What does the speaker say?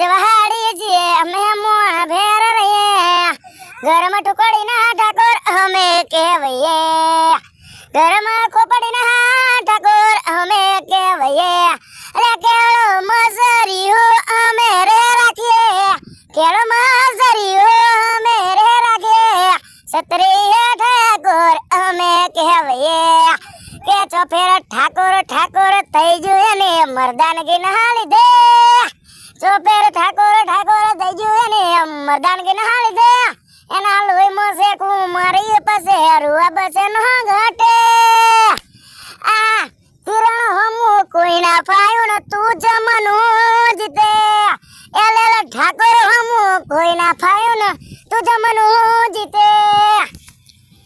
ગજવાહાડી છીએ, અમે મોહ ભેર રહીએ. ઘરમાં ટુકડી ના ઠાકોર અમે કહેવાઈએ. ઘરમાં ખોપડી ના ઠાકોર અમે કહેવાઈએ. અરે કેળો મસરી હો અમે રે રાખીએ. કેળો મસરી હો અમે રે રાખીએ. સતરી હે ઠાકોર અમે કહેવાઈએ. થઈ જોઈએ ને મરદાનગી ના લીધે. ચોફેર ઠાકોર ઠાકોર થઈ ગયું ને કે ના લીધે એના લોહીમાં શેકું મારી પાસે રૂવા બસે ન ઘટે. આ કિરણ હમુ કોઈ ના ફાયું ને તું જમનું જીતે એલે ઠાકોર હમુ કોઈ ના ફાયું ને તું જમનું જીતે